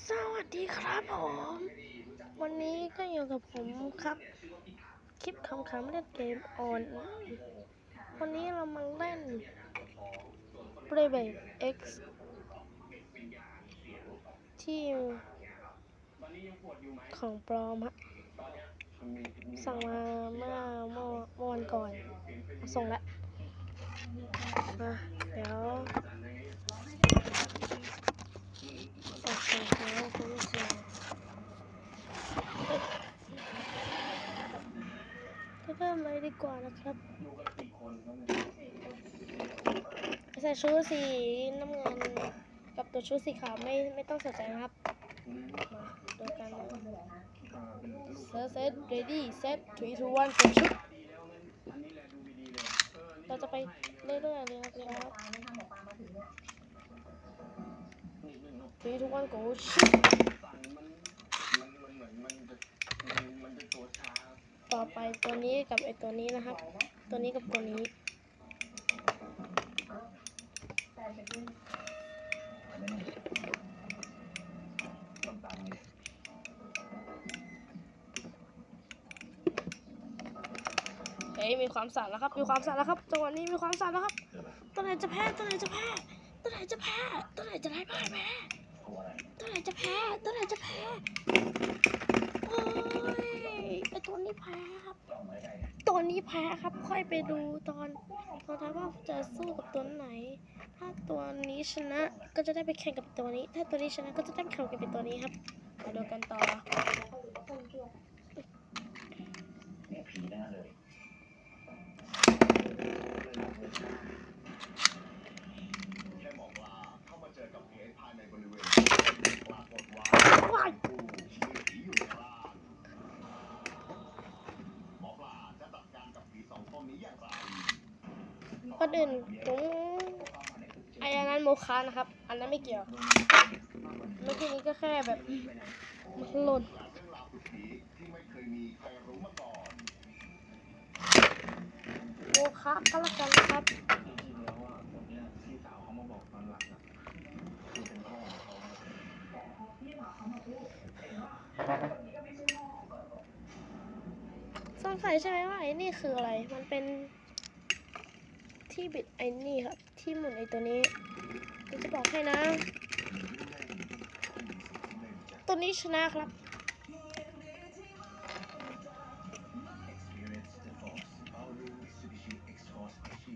สวัสดีครับผม วันนี้ก็อยู่กับผมครับ คลิปคำๆเล่นเกมออน วันนี้เรามาเล่น Playback X ที่ของปลอมฮะสั่งมาเมื่อเมื่อเมื่อวันก่อน ส่งแล้วมาเดี๋ยว โอ เคแล้วคุณผู้ชมก็เริ่มเลยดีกว่านะครับใส่ชุดสีน้ำเงินกับตัวชุดสีขาวไม่ไม่ต้องสนใจนะครับมาดูกันเซตเซต ready set three two one เป็นชุดเราจะไปเรื่อยๆเลยครับ นะครับ three two one go ชุดต่อไปตัวนี้กับไอตัวนี้นะครับ ตัวนี้กับตัวนี้ เฮ้ยมีความสั่นแล้วครับ มีความสั่นแล้วครับจังหวะนี้มีความสั่นแล้วครับตัวไหนจะแพ้ตัวไหนจะแพ้ตัวไหนจะแพ้ตัวไหนจะได้พ่ายแพ้ ไหนจะแพ้ ตัวไหนจะแพ้โอ้ยไอตัวนี้แพ้ครับ ตัวนี้แพ้ครับ ค่อยไปดูตอนตอนท้ายว่าจะสู้กับตัวไหน ถ้าตัวนี้ชนะก็จะได้ไปแข่งกับตัวนี้ ถ้าตัวนี้ชนะก็จะได้แข่งกับตัวนี้ครับมาดูกันต่อแค่บอกว่าเข้ามาเจอกับเพจภายในบริเวณ คนอื่นผมไอ้อันนั้นโมคานะครับ อันนั้นไม่เกี่ยวเมื่อกี้นี้ก็แค่แบบมันหล่นจากเรื่องราวสุดผีที่ไม่เคยมีใครรู้มาก่อนโมคาก็แล้วกันครับ จริงๆแล้วอะผมเนี่ยพี่สาวเขามาบอกตอนหลังอะคือเป็นพ่อของเขาอะ สงสัยใช่ไหมว่าไอ้นี่คืออะไร มันเป็นที่บิดไอ้นี่ครับ ที่หมุนไอ้ตัวนี้จะบอกให้นะ ตัวนี้ชนะครับ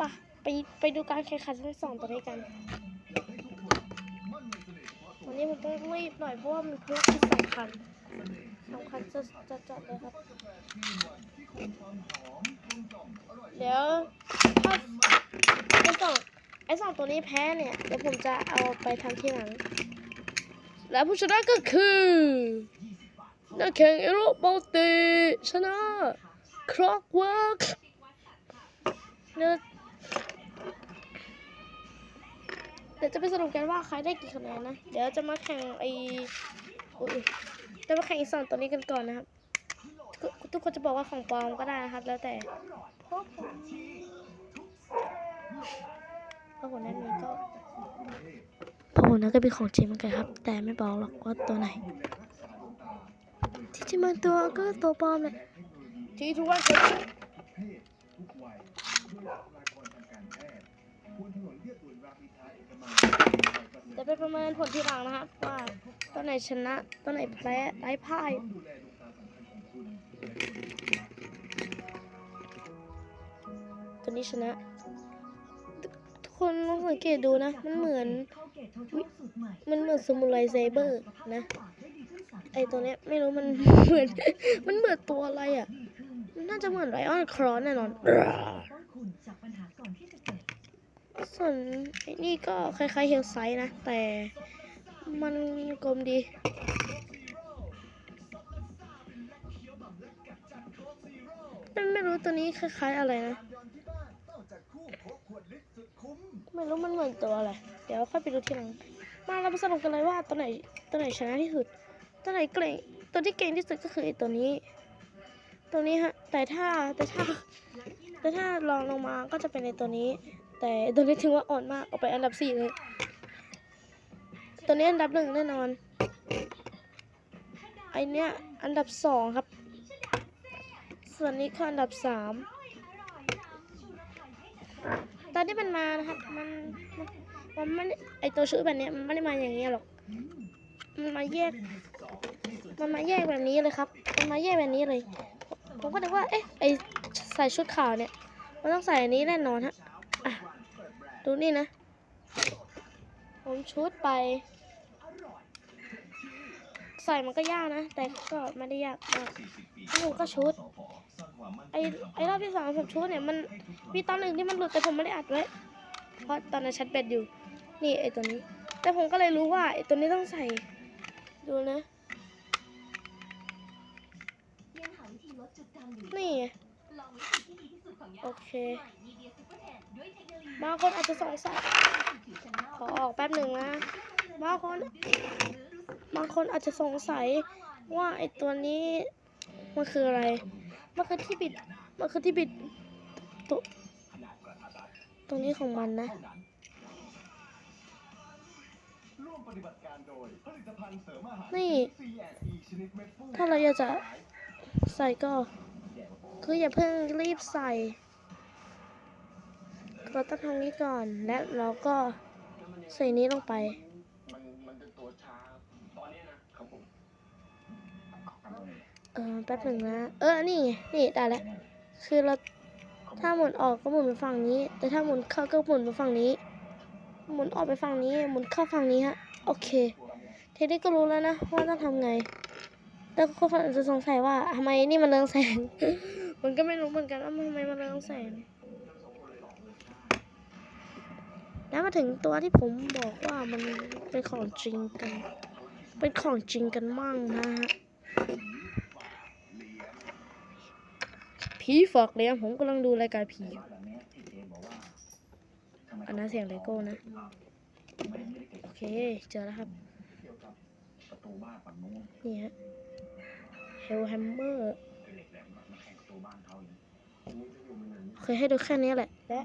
ปะไปไปดูการแข่งขันทั้งสองตัวนี้กัน วันนี้มันต้องรีบหน่อยเพราะว่ามันภารกิจสำคัญ สำคัญจะจะจัดเลยครับ เดี๋ยวถ้าไอ้สองไอ้สองตัวนี้แพ้เนี่ย เดี๋ยวผมจะเอาไปทำที่หลัง และผู้ชนะก็คือนักแข่งเอโรโบติชนะครอกเวิร์กเดี๋ยวเดี๋ยวจะไปสรุปกันว่าใครได้กี่คะแนนนะ เดี๋ยวจะมาแข่งไอ้ จะมาแข่งอีกสองตัวนี้กันก่อนนะครับ ทุกคนจะบอกว่าของปลอมก็ได้นะครับ แล้วแต่เพราะผมเพราะผมนั้นมีก็เพราะผมนั้นก็เป็นของจริงเหมือนกันครับ แต่ไม่บอกหรอกว่าตัวไหน ที่จริงมันตัวก็ตัวปลอมแหละที่ทุกวัน จะไปประเมินผลทีหลังนะครับ ว่าตัวไหนชนะตัวไหนแพ้ไร้พ่ายตัวนี้ชนะ ทุกคนลองสังเกตดูนะ มันเหมือน มันเหมือนสมุไรเซเบอร์นะ ไอตัวเนี้ยไม่รู้มันเหมือน มันเหมือนตัวอะไรอะมันน่าจะเหมือนไรออนครอนแน่นอน ส่วนไอ้นี่ก็คล้ายๆเฮลไซด์นะ แต่มันกลมดี มันไม่รู้ตัวนี้คล้ายๆอะไรนะ ไม่รู้มันเหมือนตัวอะไร เดี๋ยวค่อยไปดูทีหลัง มาเราไปสรุปกันเลยว่าตัวไหนตัวไหนชนะที่สุด ตัวไหนเก่ง ตัวที่เก่งที่สุดก็คือไอ้ตัวนี้ ตัวนี้ฮะ แต่ถ้าแต่ถ้าแต่ถ้าลองลงมาก็จะเป็นในตัวนี้ แต่ตัวนี้ถือว่าอ่อนมากเอาไปอันดับสี่เลยตัวนี้อันดับหนึ่งแน่นอน ไอเนี้ยอันดับสองครับ ส่วนนี้คืออันดับสามตอนที่มันมานะครับ มันมันมันไม่ไอตัวชื่อแบบเนี้ยมันไม่ได้มาอย่างเงี้ยหรอก มันมาแยก มันมาแยกแบบนี้เลยครับ มันมาแยกแบบนี้เลย ผมก็นึกว่า เอ๊ะ ไอใส่ชุดขาวเนี่ย มันต้องใส่อันนี้แน่นอนฮะ ดูนี่นะ ผมชุดไป ใส่มันก็ยากนะ แต่ก็ไม่ได้ยากมากแล้วผมก็ชุด ไอไอรอบที่สองผมชุดเนี่ยมันมีตอนหนึ่งที่มันหลุดแต่ผมไม่ได้อัดไว้ เพราะตอนนั้นชัดเบ็ดอยู่ นี่ไอตัวนี้ แต่ผมก็เลยรู้ว่าไอตัวนี้ต้องใส่ ดูนะ นี่ โอเค บางคนอาจจะสงสัย ขอออกแป๊บหนึ่งนะ บางคน บางคนอาจจะสงสัยว่าไอตัวนี้มันคืออะไร มันคือที่บิด มันคือที่บิดตัวตรงนี้ของมันนะนี่ ถ้าเราอยากจะใส่ก็ คืออย่าเพิ่งรีบใส่ เราต้องทำนี้ก่อน และเราก็ใส่นี้ลงไปมันมันเป็นตัวช้าตอนนี้นะเออแป๊บหนึ่งนะ เออ นี่ไง นี่ได้แล้ว คือเราถ้าหมุนออกก็หมุนไปฝั่งนี้ แต่ถ้าหมุนเข้าก็หมุนไปฝั่งนี้ หมุนออกไปฝั่งนี้ หมุนเข้าฝั่งนี้ฮะ โอเค เทนี้ก็รู้แล้วนะว่าต้องทำไง แต่คนอาจจะสงสัยว่าทำไมนี่มันเรืองแสง มันก็ไม่รู้เหมือนกันว่าทำไมมันเรืองแสง แล้วมาถึงตัวที่ผมบอกว่ามันเป็นของจริงกัน เป็นของจริงกันมั่งนะฮะผีฝากเลี้ยงผมกำลังดูรายการผีอยู่แบบนี้ที่เจบอกว่าทำไมอันนั้นเสียงเลโก้นะ โอเค เจอแล้วครับนี่ฮะ เฮลแฮมเมอร์เหล็กแหลมมาแข่งประตูบ้านเขาอย่างนี้เคยให้ดูแค่นี้แหละ และ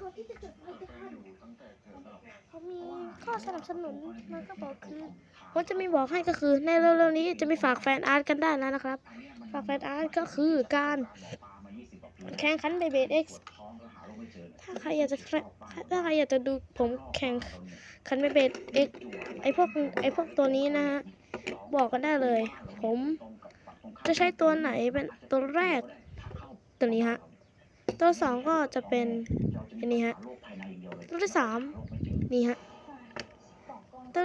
ก่อนที่จะจุดไฟจะทันตั้งแต่เจอแบบเขามีข้อสนับสนุนมันก็บอกคือผมจะมีบอกให้ก็คือในเร็วๆนี้จะมีฝากแฟนอาร์ตกันได้แล้วนะครับ ฝากแฟนอาร์ตก็คือการแข่งขันเบเบเอ็กซ์ถ้าใครอยากจะแข่งถ้าใครอยากจะดูผมแข่งขันเบเบเอ็กซ์ไอพวกไอพวกตัวนี้นะฮะ บอกกันได้เลย ผมจะใช้ตัวไหนเป็นตัวแรก ตัวนี้ฮะ ตัวสองก็จะเป็นอันนี้ฮะ ตัวที่สามนี่ฮะ ตัว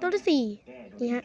ตัวที่สี่นี่ฮะ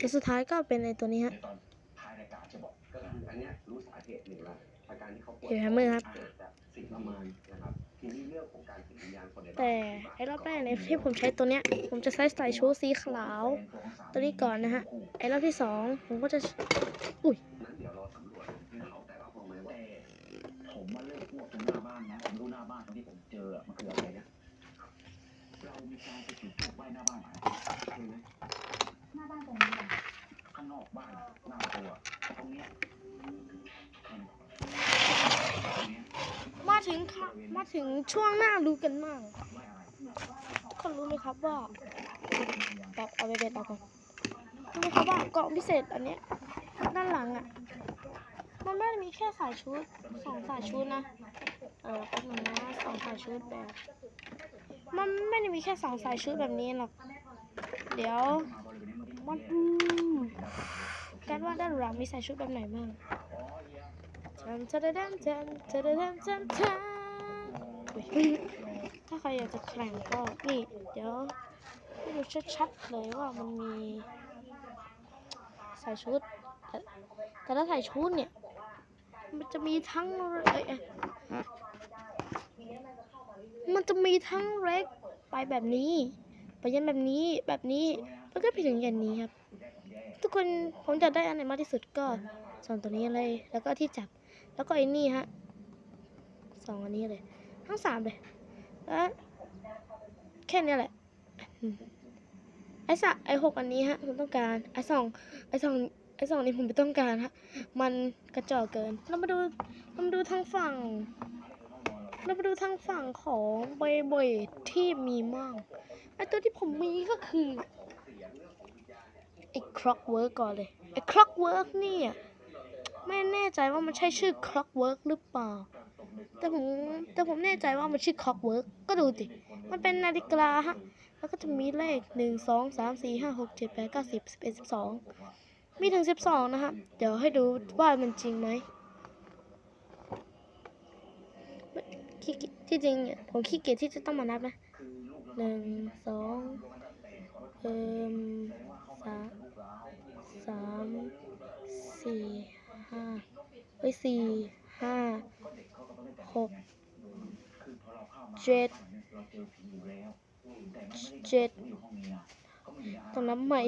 ตัวสุดท้ายก็เป็นไอตัวนี้ฮะตอนท้ายรายการจะบอกก็คืออันเนี้ยรู้สาเหตุหนึ่งละอาการที่เขาปวดเดี๋ยวแฮมเมอร์ครับ แต่ไอรอบแรกเนี่ยที่ผมใช้ตัวเนี้ย ผมจะใช้ใส่ชูสีขาว ตัวนี้ก่อนนะฮะ ไอรอบที่สองผมก็จะ อุ้ยผมว่าเลิกพวกตรงหน้าบ้านนะผมรู้หน้าบ้านตรงที่ผมเจอมันคืออะไรนะเรามีการไปจุดทูบไหว้หน้าบ้านไหมเห็นไหมหน้าบ้านตรงนี้ข้างนอกบ้านหน้าตัวตรงเนี้ย มาถึงค่ะมาถึงช่วงหน้ารู้กันมากไว้อะไรคนรู้ไหมครับว่าแบบเอาไปเป็นเอาก่อนรู้ไหมครับว่ากล่องพิเศษอันเนี้ยด้านหลังอะ มันไม่ได้มีแค่สายชุดสองสายชุดนะ เออป๊บนึงนะสองสายชุดแบบ มันไม่ได้มีแค่สองสายชุดแบบนี้หรอก เดี๋ยวมาดูกันว่าด้านหลังมีสายชุดแบบไหนบ้าง มทะเลดำทำทะเลดำทำทำถ้าใครอยากจะแข่งก็นี่ เดี๋ยวดูชัดๆเลยว่ามันมีใส่ชุด แต่ถ้าใส่ชุดเนี่ย มันจะมีทั้งมันจะมีทั้งเล็กไปแบบนี้ ไปยันแบบนี้แบบนี้ แล้วก็ไปถึงยันนี้ครับ ทุกคนผมจะได้อันไหนมากที่สุดก็ส่วนตัวนี้เลย แล้วก็ที่จับ แล้วก็ไอ้นี่ฮะสองอันนี้เลย ทั้งสามเลยแล้วแค่นี้แหละ ไอ้สะไอ้หกอันนี้ฮะผมต้องการ ไอ้สองไอ้สองไอ้สองนี้ผมไม่ต้องการฮะ มันกระจอกเกิน เรามาดูเรามาดูทางฝั่ง เรามาดูทางฝั่งของเบย์เบย์ที่มีมั่งไอ้ตัวที่ผมมีก็คือเสียงเรื่องของวิญญาณไอ้ clockwork ก่อนเลย ไอ้ clockwork เนี่ย ไม่แน่ใจว่ามันใช่ชื่อ clockwork หรือเปล่า แต่ผมแต่ผมแน่ใจว่ามันชื่อ clockwork ก็ดูดิ มันเป็นนาฬิกาฮะ แล้วก็จะมีเลขหนึ่งสองสามสี่ห้าหกเจ็ดแปดเก้าสิบสิบเอ็ดสิบสองมีถึงสิบสองนะครับ เดี๋ยวให้ดูว่ามันจริงไหมที่จริงเนี่ยผมขี้เกียจที่จะต้องมานับนะหนึ่งสองเอ่มสามสามสี่ ห้าเอ้ยสี่ห้าหกเจ็ดเจ็ดต้องนับใหม่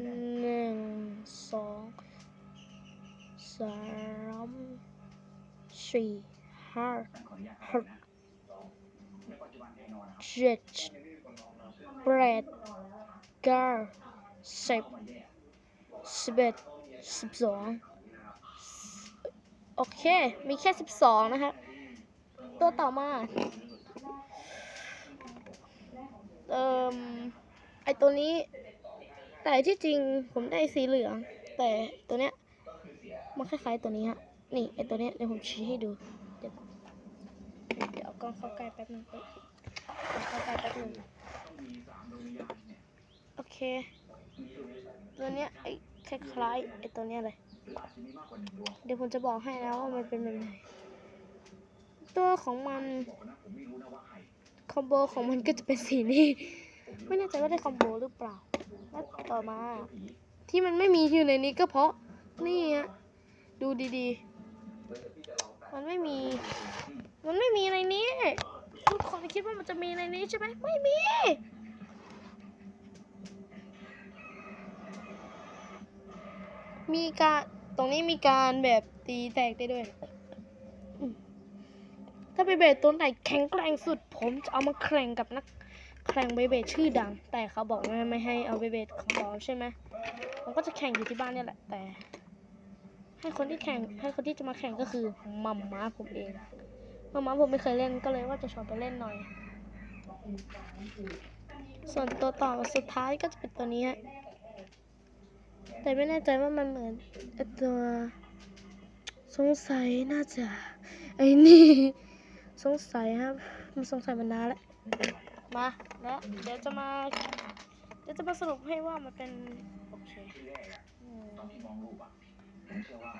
หนึ่งสองสามสี่ห้านั่นขออนุญาตเบรดแปดเก้าสิบเข้ามาแยกสิบเอ็ด สิบสองโอเค มีแค่สิบสองนะครับ ตัวต่อมา เอ่มไอตัวนี้ แต่ที่จริงผมได้สีเหลือง แต่ตัวเนี้ย มันคล้ายๆตัวนี้ฮะ นี่ ไอตัวเนี้ย เดี๋ยวผมชี้ให้ดู เดี๋ยวเดี๋ยวเอากล้องเข้าใกล้แป๊บนึงเอ้ยเอาเข้าใกล้แป๊บนึงมีสามดวงโอเค ตัวเนี้ยไอ คล้ายๆไอตัวเนี้ยเลย เดี๋ยวผมจะบอกให้นะว่ามันเป็นแบบไหนตัวของมันคอมโบของมันก็จะเป็นสีนี้ ไม่แน่ใจว่าได้คอมโบหรือเปล่าแล้วต่อมา ที่มันไม่มีอยู่ในนี้ก็เพราะนี่ฮะดูดีๆ มันไม่มี มันไม่มีในนี้ทุกคนคิดว่ามันจะมีในนี้ใช่ไหมไม่มี มีการตรงนี้มีการแบบตีแตกได้ด้วย ถ้าเบเบตตัวไหนแข็งแกร่งสุด ผมจะเอามาแข่งกับนักแข่งเบเบตชื่อดัง แต่เขาบอกว่าไม่ให้เอาเบเบตของปลอมใช่ไหมผมก็จะแข่งอยู่ที่บ้านเนี่ยแหละ แต่ ให้คนที่แข่งให้คนที่จะมาแข่งก็คือมัมม้าผมเองมัมม้าผมไม่เคยเล่นก็เลยว่าจะชวนไปเล่นหน่อย ส่วนตัวต่อสุดท้ายก็จะเป็นตัวนี้ฮะ แต่ไม่แน่ใจว่ามันเหมือนตัวสงสัยน่าจะไอ้นี่สงสัยครับมันสงสัยมานานแล้วมาแล้วเดี๋ยวจะมาเดี๋ยวจะมาสรุปให้ว่ามันเป็นโอเค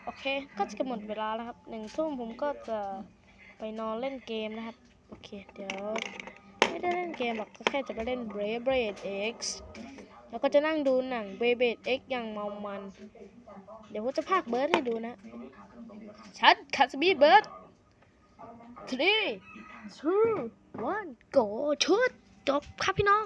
โอเคก็จะหมดเวลาแล้วครับหนึ่งทุ่มผมก็จะไปนอนเล่นเกมนะครับ โอเค เดี๋ยว ไม่ได้เล่นเกมหรอกก็แค่จะไปเล่น b r a v e X แล้วก็จะนั่งดูหนัง b r a v e X อย่างเมามัน เดี๋ยวผมจะพากเบิร์ดให้ดูนะ ชัดคัสบีเบิร์ด three two one go ชุดจบครับพี่น้อง